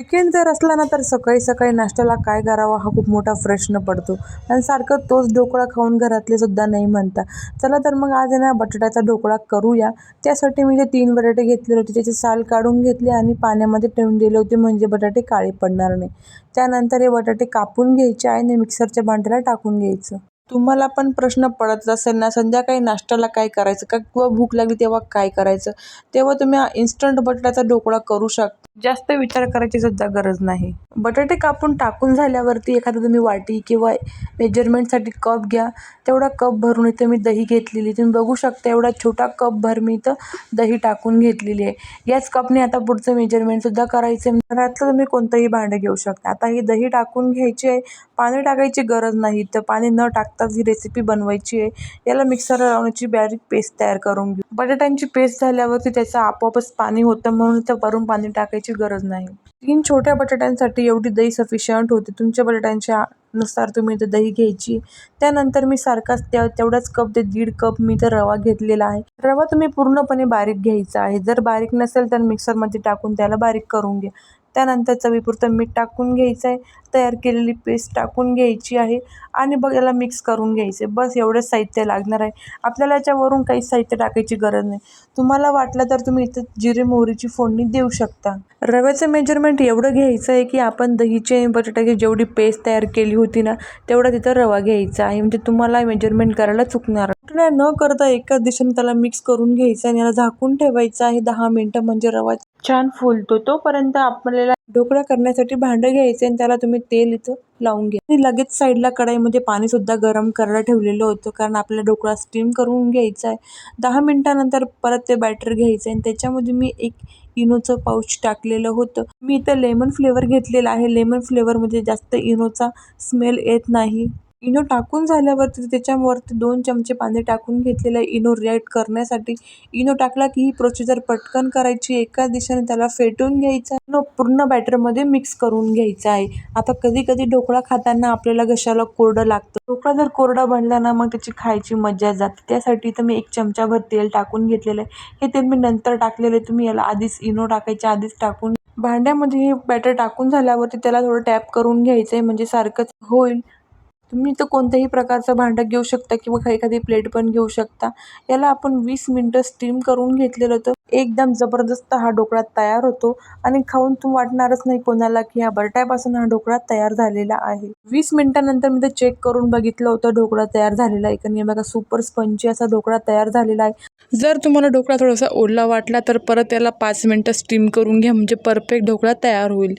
Weekend जर असला ना तर सकाळी सकाळी नाश्त्याला काय करावा हा खूप मोठा प्रश्न पडतो. आणि सारखं तोच ढोकळा खाऊन घरातले सुद्धा नाही म्हणता. चला तर मग आज आहे ना बटाट्याचा ढोकळा करूया. त्यासाठी मी जे तीन बटाटे घेतलेले होते. त्याची साल काढून घेतली आणि पाण्यामध्ये ठेवून दिले होते. म्हणजे बटाटे काळे पडणार नाही. त्यानंतर हे बटाटे कापून घ्यायचे आणि मिक्सरच्या भांड्याला टाकून घ्यायचं. तुम्हाला पण प्रश्न पडत असेल ना संध्याकाळी नाश्त्याला काय करायचं? का किंवा भूक लागली तेव्हा काय करायचं? तेव्हा तुम्ही इन्स्टंट बटाट्याचा ढोकळा करू शकता. जास्त विचार करायची सुद्धा गरज नाही. बटाटे कापून टाकून झाल्यावरती एखादं तुम्ही वाटी किंवा मेजरमेंटसाठी कप घ्या. तेवढा कप भरून इथं मी दही घेतलेली. तुम्ही बघू शकता एवढा छोटा कप भर मी इथं दही टाकून घेतलेली आहे. याच कपने आता पुढचं मेजरमेंटसुद्धा करायचं आहे. म्हणजे घरातलं तुम्ही कोणतंही भांडं घेऊ शकता. आता ही दही टाकून घ्यायची आहे. पाणी टाकायची गरज नाही. तर पाणी न टाकताच ही रेसिपी बनवायची आहे याला मिक्सरला लावण्याची बारीक पेस्ट तयार करून घेऊ. बटाट्यांची पेस्ट झाल्यावरती त्याचं आपोआपच पाणी होतं म्हणून तर वरून पाणी टाकायची गरज नाही. तीन छोट्या बटाट्यांसाठी एवढी दही सफिशियंट होते. तुमच्या बटाट्यांच्या नुसार तुम्ही इथं दही घ्यायची. त्यानंतर मी सारखाच त्या तेवढाच कप ते दीड कप मी तर रवा घेतलेला आहे. रवा तुम्ही पूर्णपणे बारीक घ्यायचा आहे. जर बारीक नसेल तर मिक्सरमध्ये टाकून त्याला बारीक करून घ्या. त्यानंतर चवीपुरतं मीठ टाकून घ्यायचं आहे तयार केलेली पेस्ट टाकून घ्यायची आहे. आणि बघ याला मिक्स करून घ्यायचे बस एवढंच साहित्य लागणार आहे. आपल्याला याच्यावरून काही साहित्य टाकायची गरज नाही. तुम्हाला वाटलं तर तुम्ही इथं जिरे मोहरीची फोडणी देऊ शकता. रव्याचं मेजरमेंट एवढं घ्यायचं आहे की आपण दहीचे बटाट्याची जेवढी पेस्ट तयार केली होती ना तेवढा तिथं रवा घ्यायचा आहे. म्हणजे तुम्हाला मेजरमेंट करायला चुकणार. न करता एकाच दिशेने त्याला मिक्स करून घ्यायचं आणि याला झाकून ठेवायचं आहे दहा मिनटं. म्हणजे रवा छान फुलतो तोपर्यंत आपल्याला ढोकळा करण्यासाठी भांडं घ्यायचं आणि त्याला तुम्ही तेल इथं लावून घ्या. आणि लगेच साईडला कढाईमध्ये पाणी सुद्धा गरम करायला ठेवलेलं होतं कारण आपल्याला ढोकळा स्टीम करून घ्यायचा आहे. दहा मिनटानंतर परत ते बॅटर घ्यायचं आहे आणि त्याच्यामध्ये मी एक इनोचं पाऊच टाकलेलं होतं. मी इथं लेमन फ्लेवर घेतलेला आहे. लेमन फ्लेवरमध्ये जास्त इनोचा स्मेल येत नाही. इनो टाकून झाल्यावरती त्याच्यावरती दोन चमचे पाणी टाकून घेतलेलं आहे. इनो रिॲक्ट करण्यासाठी. इनो टाकला की ही प्रोसिजर पटकन करायची. एकाच दिशेने त्याला फेटून घ्यायचा इनो पूर्ण बॅटरमध्ये मिक्स करून घ्यायचा आहे. आता कधी कधी ढोकळा खाताना आपल्याला घशाला कोरडं लागतं. ढोकळा जर कोरडा बनला ना मग त्याची खायची मजा जाते. त्यासाठी तर मी एक चमचाभर तेल टाकून घेतलेलं आहे. हे तेल मी नंतर टाकलेलं आहे. तुम्ही याला आधीच इनो टाकायच्या आधीच टाकून. भांड्यामध्ये हे बॅटर टाकून झाल्यावरती त्याला थोडं टॅप करून घ्यायचं आहे म्हणजे सारखंच होईल. तुम्ही तर कोणत्याही प्रकारचं भांडं घेऊ शकता किंवा एखादी प्लेट पण घेऊ शकता. याला आपण वीस मिनटं स्टीम करून घेतलेलं होतं एकदम जबरदस्त हा ढोकळा तयार होतो. आणि खाऊन तू वाटणारच नाही कोणाला की ह्या बरट्यापासून हा ढोकळा तयार झालेला आहे. वीस मिनिटानंतर मी ते चेक करून बघितलं होतं ढोकळा तयार झालेला आहे कारण बघा सुपर स्पंची असा ढोकळा तयार झालेला आहे. जर तुम्हाला ढोकळा थोडासा ओला वाटला तर परत त्याला पाच मिनटं स्टीम करून घ्या म्हणजे परफेक्ट ढोकळा तयार होईल.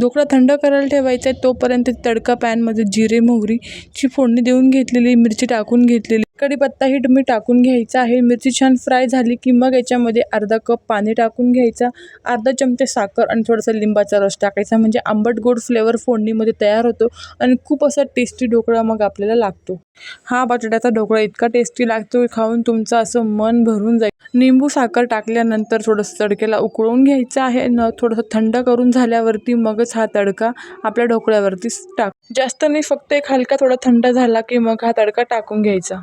ढोकळा थंड करायला ठेवायचा आहे तोपर्यंत तडका पॅनमध्ये जिरे मोहरीची फोडणी देऊन घेतलेली मिरची टाकून घेतलेली. कढीपत्ताही तुम्ही टाकून घ्यायचा आहे. मिरची छान फ्राय झाली की मग याच्यामध्ये अर्धा कप पाणी टाकून घ्यायचा. अर्धा चमचे साखर आणि थोडासा लिंबाचा रस टाकायचा. म्हणजे आंबट गोड फ्लेवर फोडणीमध्ये तयार होतो आणि खूप असा टेस्टी ढोकळा मग आपल्याला लागतो. हा बटाट्याचा ढोकळा इतका टेस्टी लागतो खाऊन तुमचं असं मन भरून जाईल. निंबू साखर टाकल्यानंतर थोडंसं तडक्याला उकळून घ्यायचं आहे. न थोडंसं थंड करून झाल्यावरती मगच हा तडका आपल्या ढोकळ्यावरती टाक. जास्त नाही फक्त एक हलका थोडा थंड झाला की मग हा तडका टाकून घ्यायचा.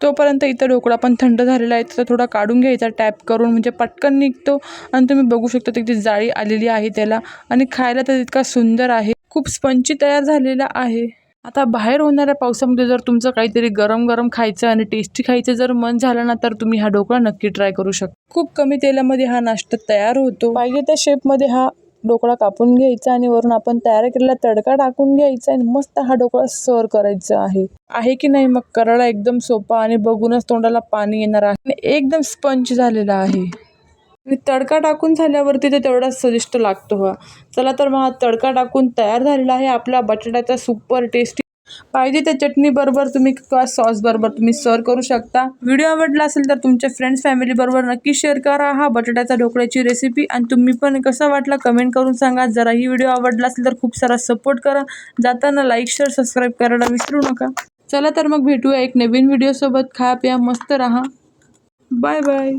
तोपर्यंत इथं ढोकळा पण थंड झालेला आहे. तर थोडा काढून घ्यायचा टॅप करून म्हणजे पटकन निघतो आणि तुम्ही बघू शकता तिथे जाळी आलेली आहे त्याला. आणि खायला तर इतका सुंदर आहे. खूप स्पंची तयार झालेला आहे. आता बाहेर होणाऱ्या पावसामध्ये जर तुमचं काहीतरी गरम गरम खायचं आणि टेस्टी खायचं जर मन झालं ना तर तुम्ही हा ढोकळा नक्की ट्राय करू शकता. खूप कमी तेलामध्ये हा नाश्ता तयार होतो. पाहिजे त्या शेपमध्ये हा ढोकळा कापून घ्यायचा आणि वरून आपण तयार केलेला तडका टाकून घ्यायचा आणि मस्त हा ढोकळा सर्व करायचा आहे. आहे की नाही मग करायला एकदम सोपा आणि बघूनच तोंडाला पाणी येणार आहे. आणि एकदम स्पंच झालेला आहे. आणि तडका टाकून झाल्यावरती ते तेवढा चविष्ट लागतो हा. चला तर मग हा तडका टाकून तयार झालेला आहे. आपला बटाट्याचा सुपर टेस्टी पाहिजे त्या चटणीबरोबर तुम्ही किंवा सॉसबरोबर तुम्ही सर्व करू शकता. व्हिडिओ आवडला असेल तर तुमच्या फ्रेंड्स फॅमिलीबरोबर नक्की शेअर करा. हा बटाट्याचा ढोकळ्याची रेसिपी आणि तुम्ही पण कसा वाटला कमेंट करून सांगा. जरा ही व्हिडिओ आवडला असेल तर खूप सारा सपोर्ट करा. जाताना लाईक शेअर सबस्क्राईब करायला विसरू नका. चला तर मग भेटूया एक नवीन व्हिडिओसोबत खा प्या मस्त राहा. Bye bye